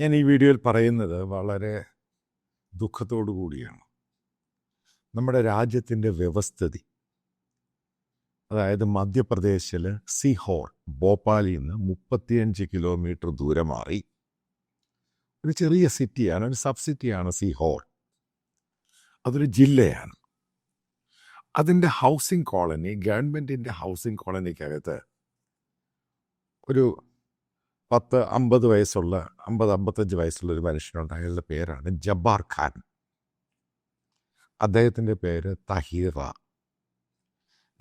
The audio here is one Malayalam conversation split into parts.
ഞാൻ ഈ വീഡിയോയിൽ പറയുന്നത് വളരെ ദുഃഖത്തോടു കൂടിയാണ്. നമ്മുടെ രാജ്യത്തിന്റെ വ്യവസ്ഥിതി. അതായത് മധ്യപ്രദേശിൽ സിഹോർ ഭോപ്പാലിൽ നിന്ന് മുപ്പത്തിയഞ്ച് കിലോമീറ്റർ ദൂരെ മാറി. ഒരു ചെറിയ സിറ്റിയാണ് ഒരു സബ് സിറ്റിയാണ് സിഹോർ അതൊരു ജില്ലയാണ്. അതിന്റെ ഹൗസിംഗ് കോളനി ഗവൺമെന്റിന്റെ ഹൗസിംഗ് കോളനിക്കകത്ത് ഒരു പത്ത് അമ്പത് വയസ്സുള്ള അമ്പത് അമ്പത്തഞ്ച് വയസ്സുള്ള ഒരു മനുഷ്യനുണ്ട് അയാളുടെ പേരാണ് ജബ്ബാർ ഖാൻ. അദ്ദേഹത്തിന്റെ പേര് തഹീറ.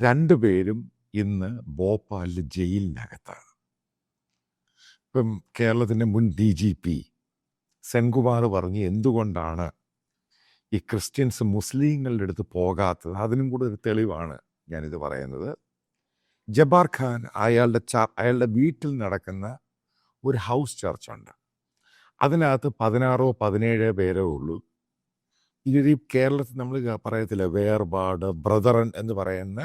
രണ്ടുപേരും ഇന്ന് ഭോപ്പാലിൽ ജയിലിനകത്താണ്. ഇപ്പം കേരളത്തിന്റെ മുൻ ഡി ജി പി സെൻകുമാർ പറഞ്ഞ് എന്തുകൊണ്ടാണ് ഈ ക്രിസ്ത്യൻസ് മുസ്ലിങ്ങളുടെ അടുത്ത് പോകാത്തത്? അതിനും കൂടെ ഒരു തെളിവാണ് ഞാനിത് പറയുന്നത്. ജബാർ ഖാൻ അയാളുടെ ചാ അയാളുടെ വീട്ടിൽ നടക്കുന്ന ഒരു ഹൗസ് ചർച്ചുണ്ട് അതിനകത്ത് പതിനാറോ പതിനേഴോ പേരോ ഉള്ളൂ. ഇതൊരു കേരളത്തിൽ നമ്മൾ പറയത്തില്ല വേർപാട് ബ്രദറൻ എന്ന് പറയുന്ന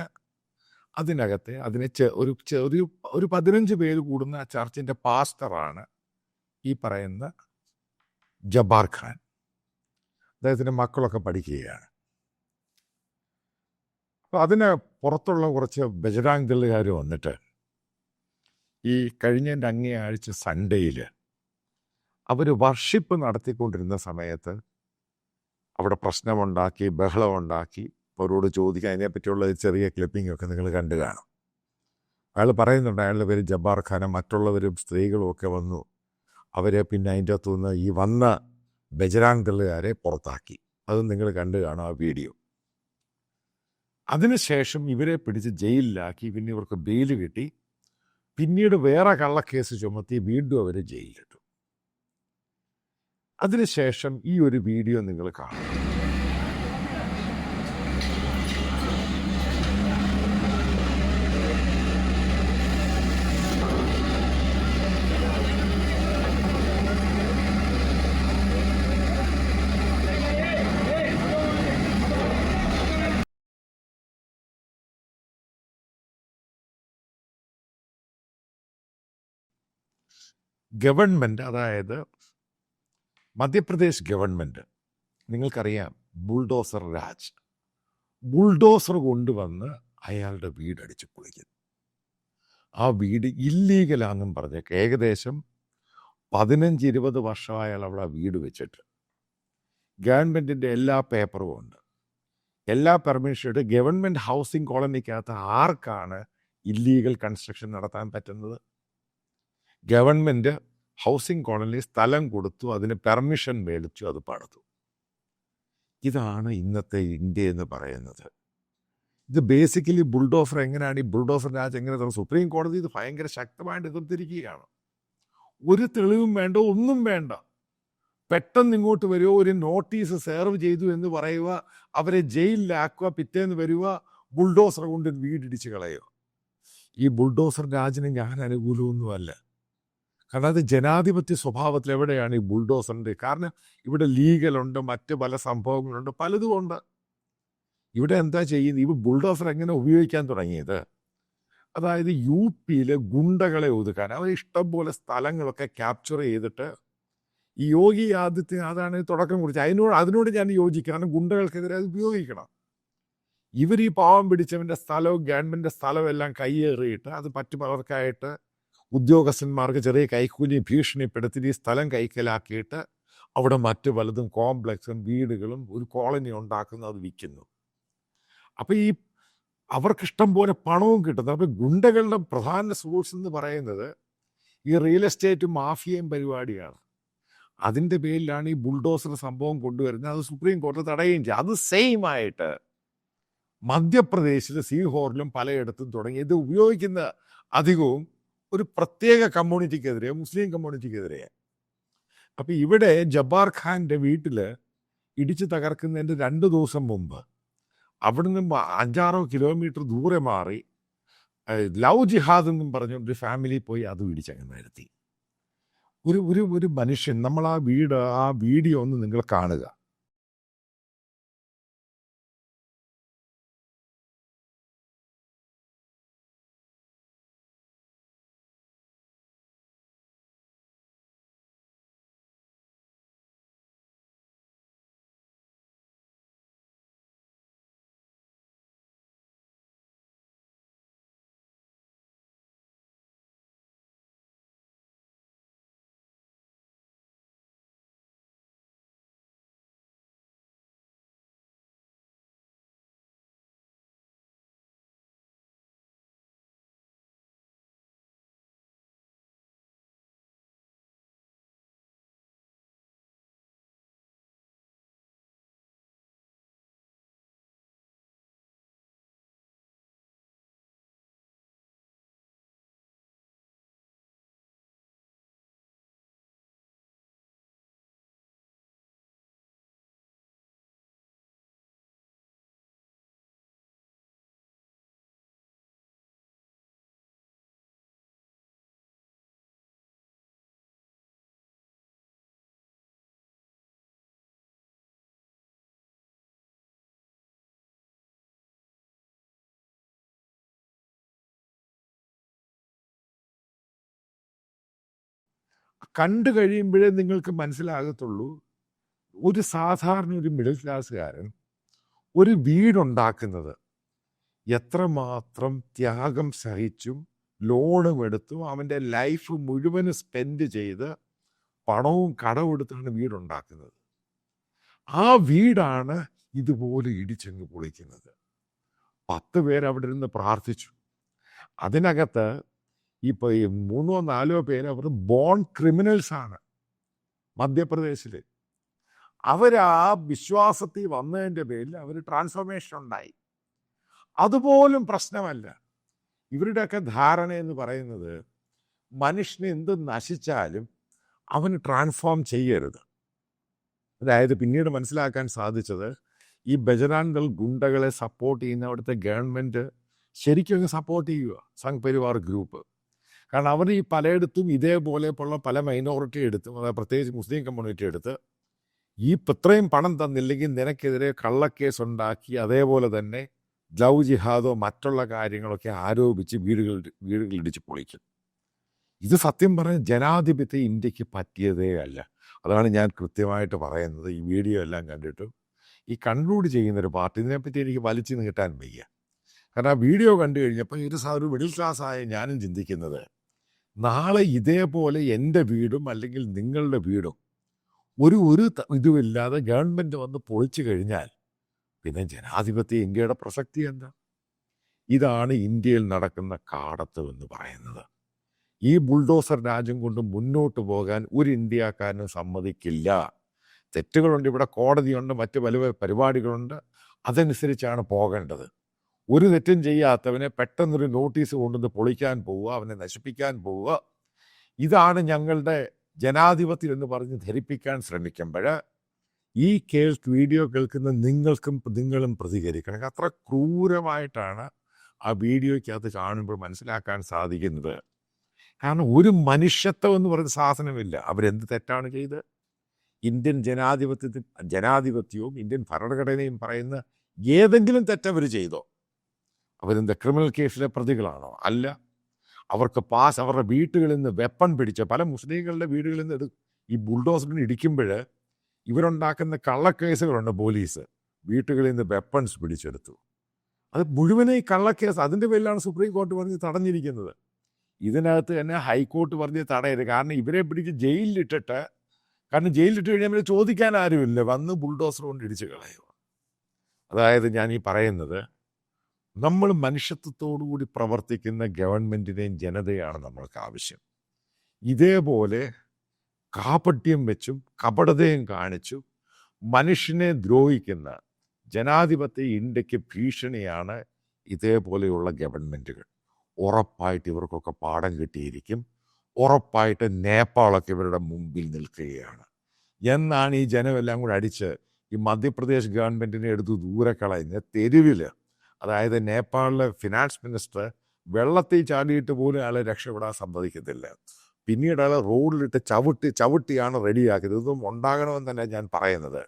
അതിനകത്തെ അതിനെ ഒരു ഒരു ഒരു പതിനഞ്ച് പേര് കൂടുന്ന ആ ചർച്ചിന്റെ പാസ്റ്ററാണ് ഈ പറയുന്ന ജബാർ ഖാൻ. അദ്ദേഹത്തിന്റെ മക്കളൊക്കെ പഠിക്കുകയാണ്. അപ്പോൾ അതിന് പുറത്തുള്ള കുറച്ച് ബജരാങ് ദളുകാർ വന്നിട്ട് ഈ കഴിഞ്ഞ അങ്ങേ ആഴ്ച സൺഡേയിൽ അവർ വർഷിപ്പ് നടത്തിക്കൊണ്ടിരുന്ന സമയത്ത് അവിടെ പ്രശ്നമുണ്ടാക്കി ബഹളമുണ്ടാക്കി അവരോട് ചോദിക്കാൻ അതിനെപ്പറ്റിയുള്ള ചെറിയ ക്ലിപ്പിംഗ് ഒക്കെ നിങ്ങൾ കണ്ടു കാണും. അയാൾ പറയുന്നുണ്ട് അയാളുടെ പേര് ജബ്ബാർ ഖാനും മറ്റുള്ളവരും സ്ത്രീകളും ഒക്കെ വന്നു. അവരെ പിന്നെ അതിന്റെ അകത്തു നിന്ന് ഈ വന്ന ബജരാങ് തള്ളുകാരെ പുറത്താക്കി. അത് നിങ്ങൾ കണ്ടു കാണും ആ വീഡിയോ. അതിനുശേഷം ഇവരെ പിടിച്ച് ജയിലിലാക്കി. പിന്നെ ഇവർക്ക് ബെയിൽ കിട്ടി. പിന്നീട് വേറെ കള്ളക്കേസ് ചുമത്തി വീണ്ടും അവരെ ജയിലിട്ടു അതിനുശേഷം ഈ ഒരു വീഡിയോ നിങ്ങൾ കാണും. ഗവൺമെന്റ് അതായത് മധ്യപ്രദേശ് ഗവൺമെന്റ് നിങ്ങൾക്കറിയാം ബുൾഡോസർ രാജ്. ബുൾഡോസർ കൊണ്ടുവന്ന് അയാളുടെ വീട് അടിച്ച് പൊളിക്കുന്നു. ആ വീട് ഇല്ലീഗലാണെന്നും പറഞ്ഞ് ഏകദേശം പതിനഞ്ച് ഇരുപത് വർഷം അയാൾ അവിടെ വീട് വെച്ചിട്ട്. ഗവൺമെന്റിന്റെ എല്ലാ പേപ്പറും ഉണ്ട്. എല്ലാ പെർമിഷനും ഇട്ട് ഗവൺമെന്റ് ഹൗസിംഗ് കോളനിക്കകത്ത് ആർക്കാണ് ഇല്ലീഗൽ കൺസ്ട്രക്ഷൻ നടത്താൻ പറ്റുന്നത്? ഗവൺമെന്റ് ഹൗസിംഗ് കോളനി സ്ഥലം കൊടുത്തു അതിന് പെർമിഷൻ മേടിച്ചു അത് പണിതു. ഇതാണ് ഇന്നത്തെ ഇന്ത്യ എന്ന് പറയുന്നത്. ഇത് ബേസിക്കലി ബുൾഡോഫർ എങ്ങനെയാണ് ഈ ബുൾഡോഫർ രാജ് എങ്ങനെ തന്നെ സുപ്രീം കോടതി ഇത് ഭയങ്കര ശക്തമായിട്ട് എതിർത്തിരിക്കുകയാണ്. ഒരു തെളിവും വേണ്ട ഒന്നും വേണ്ട. പെട്ടെന്ന് ഇങ്ങോട്ട് വരുമോ ഒരു നോട്ടീസ് സെർവ് ചെയ്തു എന്ന് പറയുക അവരെ ജയിലിലാക്കുക പിറ്റേന്ന് വരിക ബുൾഡോസർ കൊണ്ട് വീടിടിച്ച് കളയുക. ഈ ബുൾഡോസർ രാജിന് ഞാൻ അനുകൂലമൊന്നുമല്ല. കാരണം അത് ജനാധിപത്യ സ്വഭാവത്തിൽ എവിടെയാണ് ഈ ബുൾഡോസറിന്റെ? കാരണം ഇവിടെ ലീഗലുണ്ട് മറ്റ് പല സംഭവങ്ങളുണ്ട് പലതും ഉണ്ട്. ഇവിടെ എന്താ ചെയ്യുന്നത്? ഇവ ബുൾഡോസർ എങ്ങനെ ഉപയോഗിക്കാൻ തുടങ്ങിയത്? അതായത് യു പിയിലെ ഗുണ്ടകളെ ഒതുക്കാൻ അവർ ഇഷ്ടം പോലെ സ്ഥലങ്ങളൊക്കെ ക്യാപ്ചർ ചെയ്തിട്ട് ഈ യോഗി ആദിത്യനാഥാണ് തുടക്കം കുറിച്ച് അതിനോട് അതിനോട് ഞാൻ യോജിക്കും. കാരണം ഗുണ്ടകൾക്കെതിരെ അത് ഉപയോഗിക്കണം. ഇവർ ഈ പാവം പിടിച്ചവന്റെ സ്ഥലവും ഗവൺമെന്റിന്റെ സ്ഥലവും എല്ലാം കൈയേറിയിട്ട് അത് മറ്റു പലർക്കായിട്ട് ഉദ്യോഗസ്ഥന്മാർക്ക് ചെറിയ കൈക്കൂലി ഭീഷണിപ്പെടുത്തി ഈ സ്ഥലം കൈക്കലാക്കിയിട്ട് അവിടെ മറ്റു പലതും കോംപ്ലക്സും വീടുകളും ഒരു കോളനി ഉണ്ടാക്കുന്നു അത് വിൽക്കുന്നു. അപ്പോൾ ഈ അവർക്ക് ഇഷ്ടം പോലെ പണവും കിട്ടുന്നു. അപ്പോൾ ഗുണ്ടകളുടെ പ്രധാന സോഴ്സ് എന്ന് പറയുന്നത് ഈ റിയൽ എസ്റ്റേറ്റും മാഫിയയും പരിപാടിയാണ്. അതിന്റെ പേരിലാണ് ഈ ബുൾഡോസർ സംഭവം കൊണ്ടുവരുന്നത്. അത് സുപ്രീം കോടതി തടയുകയും ചെയ്യും. അത് സെയിം ആയിട്ട് മധ്യപ്രദേശിൽ സീഹോറിലും പലയിടത്തും തുടങ്ങി. ഇത് ഉപയോഗിക്കുന്ന അധികവും ഒരു പ്രത്യേക കമ്മ്യൂണിറ്റിക്കെതിരെ മുസ്ലിം കമ്മ്യൂണിറ്റിക്കെതിരെ. അപ്പം ഇവിടെ ജബ്ബാർ ഖാന്റെ വീട്ടിൽ ഇടിച്ചു തകർക്കുന്നതിന്റെ രണ്ട് ദിവസം മുമ്പ് അവിടുന്ന് അഞ്ചാറോ കിലോമീറ്റർ ദൂരെ മാറി ലവ് ജിഹാദ് എന്നും പറഞ്ഞുകൊണ്ട് ഫാമിലി പോയി അത് ഇടിച്ചങ്ങ് നിരത്തി. ഒരു ഒരു ഒരു മനുഷ്യൻ നമ്മൾ ആ വീട് ആ വീഡിയോ ഒന്ന് നിങ്ങൾ കാണുക. കണ്ടു കഴിയുമ്പോഴേ നിങ്ങൾക്ക് മനസ്സിലാകത്തുള്ളൂ. ഒരു സാധാരണ ഒരു മിഡിൽ ക്ലാസ്സുകാരൻ ഒരു വീടുണ്ടാക്കുന്നത് എത്രമാത്രം ത്യാഗം സഹിച്ചും ലോണും എടുത്തും അവന്റെ ലൈഫ് മുഴുവനും സ്പെൻഡ് ചെയ്ത് പണവും കടമെടുത്താണ് വീടുണ്ടാക്കുന്നത്. ആ വീടാണ് ഇതുപോലെ ഇടിച്ചങ്ങ് പൊളിക്കുന്നത്. പത്ത് പേര് അവിടെ പ്രാർത്ഥിച്ചു. അതിനകത്ത് ഇപ്പോൾ ഈ മൂന്നോ നാലോ പേര് അവർ ബോൺ ക്രിമിനൽസ് ആണ് മധ്യപ്രദേശിൽ അവരാ വിശ്വാസത്തിൽ വന്നതിന്റെ പേരിൽ അവർ ട്രാൻസ്ഫോർമേഷൻ ഉണ്ടായി. അതുപോലും പ്രശ്നമല്ല. ഇവരുടെയൊക്കെ ധാരണ എന്ന് പറയുന്നത് മനുഷ്യന് എന്ത് നശിച്ചാലും അവന് ട്രാൻസ്ഫോം ചെയ്യരുത്. അതായത് പിന്നീട് മനസ്സിലാക്കാൻ സാധിച്ചത് ഈ ബജറാൻദൾ ഗുണ്ടകളെ സപ്പോർട്ട് ചെയ്യുന്ന അവിടുത്തെ ഗവൺമെന്റ് ശരിക്കും സപ്പോർട്ട് ചെയ്യുക സംഘ് പരിവാർ ഗ്രൂപ്പ്. കാരണം അവർ ഈ പലയിടത്തും ഇതേപോലെ പോലുള്ള പല മൈനോറിറ്റി എടുത്തും അതായത് പ്രത്യേകിച്ച് മുസ്ലിം കമ്മ്യൂണിറ്റി എടുത്ത് ഈ ഇത്രയും പണം തന്നില്ലെങ്കിൽ നിനക്കെതിരെ കള്ളക്കേസ് ഉണ്ടാക്കി അതേപോലെ തന്നെ ലവ് ജിഹാദോ മറ്റുള്ള കാര്യങ്ങളൊക്കെ ആരോപിച്ച് വീടുകൾ വീടുകളിടിച്ച് പൊളിക്കും. ഇത് സത്യം പറഞ്ഞ ജനാധിപത്യ ഇന്ത്യയ്ക്ക് പറ്റിയതേ അല്ല. അതാണ് ഞാൻ കൃത്യമായിട്ട് പറയുന്നത്. ഈ വീഡിയോ എല്ലാം കണ്ടിട്ട് ഈ കൺക്ലൂഡ് ചെയ്യുന്നൊരു പാർട്ടി ഇതിനെപ്പറ്റി എനിക്ക് വലിച്ചു നീട്ടാൻ വയ്യ. കാരണം ആ വീഡിയോ കണ്ടു കഴിഞ്ഞപ്പോൾ ഒരു സാധനം മിഡിൽ ക്ലാസ് ആയ ഞാനും ചിന്തിക്കുന്നത് നാളെ ഇതേപോലെ എന്റെ വീടും അല്ലെങ്കിൽ നിങ്ങളുടെ വീടും ഒരു ഒരു ഇതുമില്ലാതെ ഗവൺമെന്റ് വന്ന് പൊളിച്ചു കഴിഞ്ഞാൽ പിന്നെ ജനാധിപത്യ ഇന്ത്യയുടെ പ്രസക്തി എന്താ? ഇതാണ് ഇന്ത്യയിൽ നടക്കുന്ന കാടത്ത് എന്ന് പറയുന്നത്. ഈ ബുൾഡോസർ രാജ്യം കൊണ്ട് മുന്നോട്ട് പോകാൻ ഒരു ഇന്ത്യക്കാരനും സമ്മതിക്കില്ല. തെറ്റുകളുണ്ട്. ഇവിടെ കോടതിയുണ്ട്. മറ്റ് പല പരിപാടികളുണ്ട്. അതനുസരിച്ചാണ് പോകേണ്ടത്. ഒരു തെറ്റും ചെയ്യാത്തവനെ പെട്ടെന്നൊരു നോട്ടീസ് കൊണ്ടുവന്ന് പൊളിക്കാൻ പോവുക അവനെ നശിപ്പിക്കാൻ പോവുക. ഇതാണ് ഞങ്ങളുടെ ജനാധിപത്യം എന്ന് പറഞ്ഞ് ധരിപ്പിക്കാൻ ശ്രമിക്കുമ്പോൾ ഈ കേൾക്ക് വീഡിയോ കേൾക്കുന്ന നിങ്ങൾക്കും നിങ്ങളും പ്രതികരിക്കണം. അത്ര ക്രൂരമായിട്ടാണ് ആ വീഡിയോയ്ക്കകത്ത് കാണുമ്പോൾ മനസ്സിലാക്കാൻ സാധിക്കുന്നത്. കാരണം ഒരു മനുഷ്യത്വം എന്ന് പറയുന്ന സാധനമില്ല. അവരെന്ത് തെറ്റാണ് ചെയ്ത്? ഇന്ത്യൻ ജനാധിപത്യത്തിൽ ജനാധിപത്യവും ഇന്ത്യൻ ഭരണഘടനയും പറയുന്ന ഏതെങ്കിലും തെറ്റവർ ചെയ്തോ? അവരെന്താ ക്രിമിനൽ കേസിലെ പ്രതികളാണോ? അല്ല. അവർക്ക് പാസ് അവരുടെ വീട്ടുകളിൽ നിന്ന് വെപ്പൺ പിടിച്ച പല മുസ്ലിങ്ങളുടെ വീടുകളിൽ നിന്ന് ഈ ബുൾഡോസറിന് ഇടിക്കുമ്പോൾ ഇവരുണ്ടാക്കുന്ന കള്ളക്കേസുകളുണ്ട് പോലീസ്. വീട്ടുകളിൽ നിന്ന് വെപ്പൺസ് പിടിച്ചെടുത്തു. അത് മുഴുവനും ഈ കള്ളക്കേസ് അതിന്റെ പേരിലാണ് സുപ്രീം കോടതി പറഞ്ഞ് തടഞ്ഞിരിക്കുന്നത്. ഇതിനകത്ത് തന്നെ ഹൈക്കോർട്ട് പറഞ്ഞ് തടയരുത്. കാരണം ഇവരെ പിടിച്ച് ജയിലിലിട്ടിട്ട് കാരണം ജയിലിലിട്ട് കഴിഞ്ഞാൽ ചോദിക്കാൻ ആരുമില്ല. വന്ന് ബുൾഡോസർ കൊണ്ട് ഇടിച്ച് കളയുക. അതായത് ഞാൻ ഈ പറയുന്നത് നമ്മൾ മനുഷ്യത്വത്തോടുകൂടി പ്രവർത്തിക്കുന്ന ഗവൺമെന്റിനെയും ജനതയാണ് നമ്മൾക്ക് ആവശ്യം. ഇതേപോലെ കാപട്യം വെച്ചും കപടതയും കാണിച്ചും മനുഷ്യനെ ദ്രോഹിക്കുന്ന ജനാധിപത്യ ഇന്ത്യയ്ക്ക് ഭീഷണിയാണ് ഇതേപോലെയുള്ള ഗവൺമെന്റുകൾ ഉറപ്പായിട്ട് ഇവർക്കൊക്കെ പാഠം കിട്ടിയിരിക്കും. ഉറപ്പായിട്ട് നേപ്പാളൊക്കെ ഇവരുടെ മുമ്പിൽ നിൽക്കുകയാണ്. എന്നാണ് ഈ ജനമെല്ലാം കൂടെ അടിച്ച് ഈ മധ്യപ്രദേശ് ഗവൺമെന്റിനെ എടുത്ത് ദൂരെ കളഞ്ഞ് തെരുവിൽ അതായത് നേപ്പാളിലെ ഫിനാൻസ് മിനിസ്റ്റർ വെള്ളത്തിൽ ചാടിയിട്ട് പോലും അയാളെ രക്ഷപ്പെടാൻ സമ്മതിക്കത്തില്ല. പിന്നീട് അയാളെ റോഡിലിട്ട് ചവിട്ടി ചവിട്ടിയാണ് റെഡിയാക്കിയത്. ഇതൊന്നും ഉണ്ടാകണമെന്ന് തന്നെ ഞാൻ പറയുന്നത്.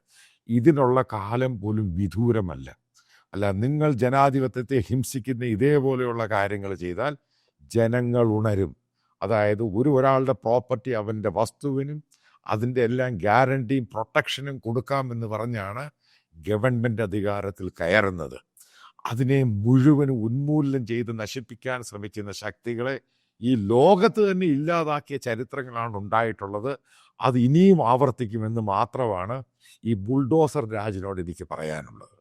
ഇതിനുള്ള കാലം പോലും വിദൂരമല്ല. അല്ല നിങ്ങൾ ജനാധിപത്യത്തെ ഹിംസിക്കുന്ന ഇതേപോലെയുള്ള കാര്യങ്ങൾ ചെയ്താൽ ജനങ്ങൾ ഉണരും. അതായത് ഒരു ഒരാളുടെ പ്രോപ്പർട്ടി അവന്റെ വസ്തുവിനും അതിന്റെ എല്ലാം ഗ്യാരണ്ടിയും പ്രൊട്ടക്ഷനും കൊടുക്കാമെന്ന് പറഞ്ഞാണ് ഗവൺമെന്റ് അധികാരത്തിൽ കയറുന്നത്. അതിനെ മുഴുവൻ ഉന്മൂലനം ചെയ്ത് നശിപ്പിക്കാൻ ശ്രമിക്കുന്ന ശക്തികളെ ഈ ലോകത്ത് തന്നെ ഇല്ലാതാക്കിയ ചരിത്രങ്ങളാണ് ഉണ്ടായിട്ടുള്ളത്. അത് ഇനിയും ആവർത്തിക്കുമെന്ന് മാത്രമാണ് ഈ ബുൾഡോസർ രാജിനോട് എനിക്ക് പറയാനുള്ളത്.